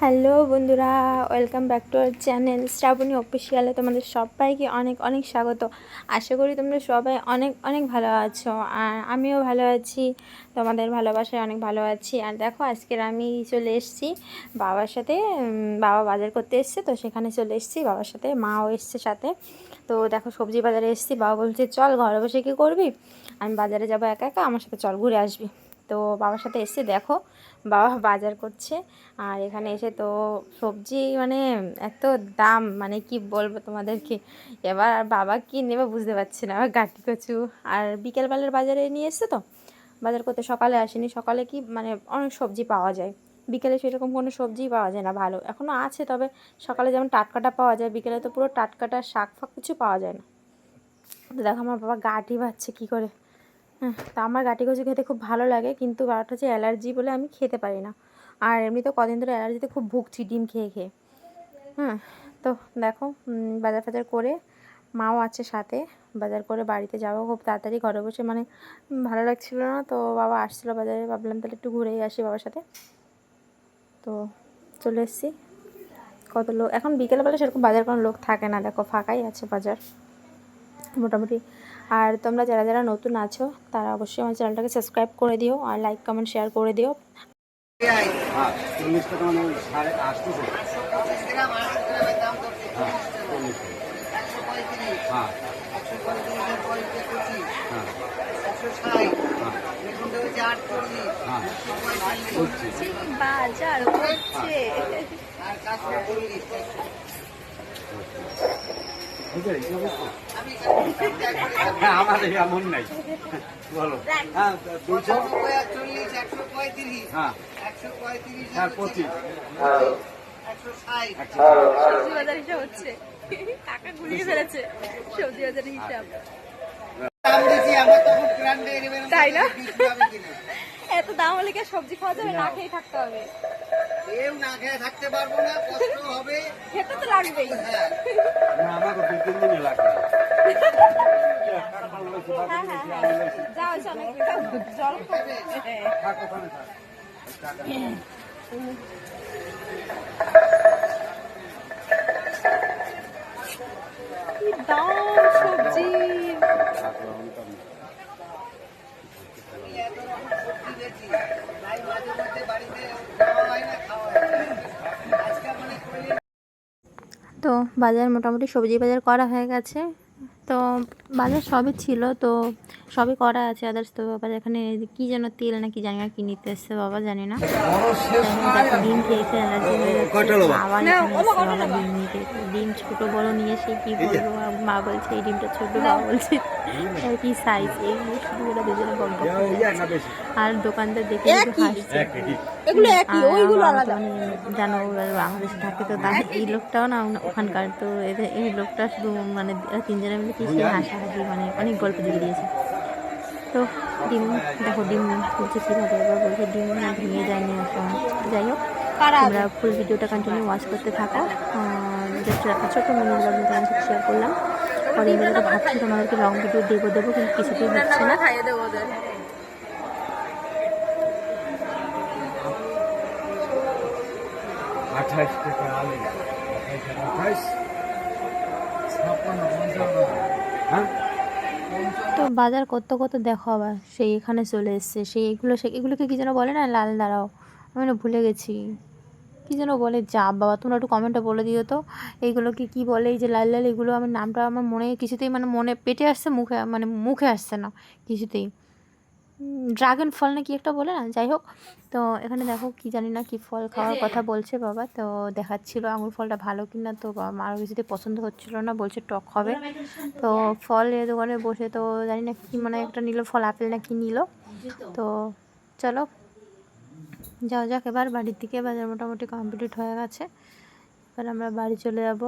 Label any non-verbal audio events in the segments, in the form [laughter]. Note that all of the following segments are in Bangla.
হ্যালো বন্ধুরা, welcome back to our channel Shraboni অফিসিয়ালে তোমাদের সবাইকে অনেক অনেক স্বাগত। আশা করি তোমরা সবাই অনেক অনেক ভালো আছো আর আমিও ভালো আছি, তোমাদের ভালোবাসায় অনেক ভালো আছি। আর দেখো, আজকের আমি চলে এসেছি বাবার সাথে বাবা বাজার করতে এসছে, তো সেখানে চলে এসেছি বাবার সাথে, মাও এসছে সাথে। তো দেখো, সবজি বাজারে এসেছি, বাবা বলছে, চল ঘরে বসে কী করবি? আমি বাজারে যাব একা একা, আমার সাথে চল ঘুরে আসবি। তো বাবার সাথে এসে দেখো, বাবা বাজার করছে। আর এখানে এসে তো সবজি মানে এত দাম মানে কি বলব তোমাদেরকে? এবার আর বাবা কি নেবে বুঝতে পারছি না। আবার গাটি কচু আর বিকেলবেলার বাজারে নিয়ে এসছে তো? বাজার করতে সকালে আসেনি। সকালে কি মানে অনেক সবজি পাওয়া যায়। বিকেলে সেরকম কোনো সবজিই পাওয়া যায় না, ভালো। এখনও আছে, তবে সকালে যেমন টাটকাটা পাওয়া যায়, বিকেলে তো পুরো টাটকাটা, শাক ফাক কিছু পাওয়া যায় না। তো দেখো আমার বাবা গাটি বাচ্ছে কী করে? তা আমার গাটি কচু খেতে খুব ভালো লাগে, কিন্তু ব্যাপারটা হচ্ছে অ্যালার্জি বলে আমি খেতে পারি না। আর এমনি তো কদিন ধরে অ্যালার্জিতে খুব ভুগছি ডিম খেয়ে খেয়ে। হ্যাঁ তো দেখো বাজার ফাজার করে মাও আছে সাথে, বাজার করে বাড়িতে যাব খুব তাড়াতাড়ি, ঘরে বসে মানে ভালো লাগছিল না, তো বাবা আসছিল বাজারে, ভাবলাম তাহলে একটু ঘুরেই আসি বাবার সাথে। তো চলে এসেছি। কত লোক এখন বিকেলবেলা সেরকম বাজার কোনো লোক থাকে না, দেখো ফাঁকাই আছে বাজার। মোটামুটি আর তোমরা যারা যারা নতুন আছো তারা অবশ্যই আমার চ্যানেলটাকে সাবস্ক্রাইব করে দিও আর লাইক কমেন্ট শেয়ার করে দিও। বাজার হচ্ছে। [laughs] হ্যাঁ হ্যাঁ হ্যাঁ হ্যাঁ পঁচিশ একশো সবজি বাজার হিসাব হচ্ছে টাকা ঘুরিয়ে ফেলেছে সবজি বাজারের হিসাব তাই না? এত দাম হলে কি সবজি খাওয়া যাবে? না খেয়ে থাকতে হবে। কেউ না। খেয়ে থাকতে পারব না কষ্ট হবে খেতে তো লাগবেই। হ্যাঁ। আমাকে দু তিন দিনই লাগবে। হ্যাঁ হ্যাঁ হ্যাঁ যাও চলো একটু জল খাবে থাক ওখানে থাক টাকা নেই। কি দাম সবজি থাকল অন্তর নেই। এত রকম সবজি বেশি তাই মাঝে মাঝে বাড়িতে খাওয়া হয় না খাওয়া হয় না। আজকে মানে করলে তো বাজার মোটামুটি সবজি বাজার করা হয়ে গেছে। তো বাজার সবই ছিল তো সবই করা আছে আদার্স তো বাবা এখানে কি যেন তেল না কি জানি না কি নিতে এসছে বাবা জানি না। ডিম খেয়ে খেয়ে অ্যালার্জি হয়ে যাচ্ছে ডিম নিতে ডিম ছোট বড় নিয়ে সে কি বলব মা বলছে এই ডিমটা ছোট বাবা বলছে আর কি সাইজ শুধু দুজনে বক আর দোকানদার দেখে শুধু হাসছে। এগুলো একই আর ওইগুলো আমার আলাদা। তো মানে জানো বাংলাদেশে থাকে তো তার এই লোকটাও না ওখানকার তো এদের এই লোকটা শুধু মানে তিনজনে মিলে সেই হাসাহাসি মানে অনেক গল্প দিয়ে দিয়েছে। তো ডিম দেখো ডিম খুলছে কীভাবে এবার বলছে ডিম না ভেঙে যায়নি এখন যাই হোক তোমরা ফুল ভিডিওটা কন্টিনিউ ওয়াচ করতে থাকো। জাস্ট একটা ছোটো মিনি ব্লগ আমি শেয়ার করলাম। ধরে তো ভাবছি তোমাদেরকে লং ভিডিও দেবো দেবো কিন্তু কিছুতেই হচ্ছে না। আঠাইশ টাকা আলু আঠাইশ ছাপ্পান্ন পঞ্চান্ন হ্যাঁ তো বাজার করতে করতে দেখো আবার, সেই এখানে চলে এসছে। সেই এগুলো সে এগুলোকে কী যেন বলে না, লাল দাঁড়াও। আমি না ভুলে গেছি। কী যেন বলে, যা বাবা, তোমরা একটু কমেন্টে বলে দিও তো। এইগুলোকে কী বলে, এই যে লাল লাল, এগুলো আমার নামটা আমার মনে কিছুতেই মানে মনে, পেটে আসছে, মুখে মানে মুখে আসছে না, কিছুতেই। ড্রাগন ফল না কি একটা বলে না? যাই হোক তো এখানে দেখো কি জানি না কি ফল খাওয়ার কথা বলছে বাবা তো দেখাচ্ছিল আঙুর ফলটা ভালো কিনা তো বাবা মার কিছুতে পছন্দ হচ্ছিল না বলছে টক হবে। তো ফল এ দোকানে বসে তো জানি না কি মানে একটা নিল ফল আপেল না কি নিল তো চলো যাও যাক এবার বাড়ির দিকে বাজার মোটামুটি কমপ্লিট হয়ে গেছে। এবার আমরা বাড়ি চলে যাব।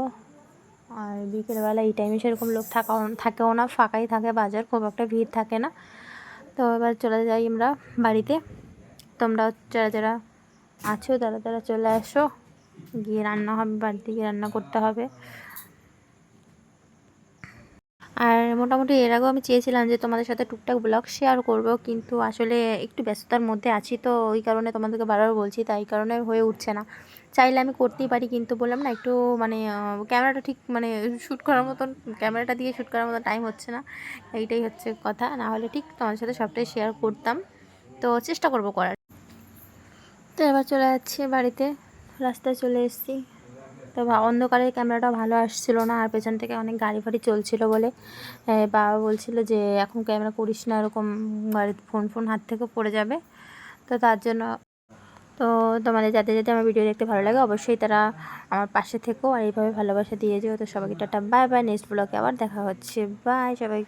আর বিকেলবেলা এই টাইমে সেরকম লোক থাকা থাকেও না ফাঁকাই থাকে বাজার খুব একটা ভিড় থাকে না। তো এবার চলে যাই আমরা বাড়িতে। তোমরা যারা যারা আছো, তারা তারা চলে আসো গিয়ে রান্না হবে, বাড়িতে গিয়ে রান্না করতে হবে আর মোটামুটি এর আগেও আমি চেয়েছিলাম যে তোমাদের সাথে টুকটাক ব্লগ শেয়ার করব, কিন্তু আসলে একটু ব্যস্ততার মধ্যে আছি তো ওই কারণে তোমাদেরকে বারবার বলছি, তাই কারণে হয়ে উঠছে না। চাইলে আমি করতেই পারি, কিন্তু বললাম না, একটু মানে ক্যামেরাটা ঠিক মানে শ্যুট করার মতন ক্যামেরাটা দিয়ে শ্যুট করার মতো টাইম হচ্ছে না, এইটাই হচ্ছে কথা। না হলে ঠিক তোমাদের সাথে সবটাই শেয়ার করতাম। তো চেষ্টা করব করার। তো এবার চলে যাচ্ছি বাড়িতে, রাস্তায় চলে এসেছি। তো অন্ধকারে ক্যামেরাটা ভালো আসছিল না, আর পেছন থেকে অনেক গাড়ি ফাড়ি চলছিল বলে। বাবা বলছিল যে, এখন ক্যামেরা করিস না, এরকম গাড়ির ফোন ফোন হাত থেকে পড়ে যাবে। তো তার জন্য, তো তোমাদের যাতে যাতে আমার ভিডিও দেখতে ভালো লাগে, অবশ্যই তারা আমার পাশে থেকো, আর এইভাবে ভালোবাসা দিয়ে যেও। তো সবাইকে টাটা, বাই বাই নেক্সট ব্লগে আবার দেখা হচ্ছে। বাই, সবাই।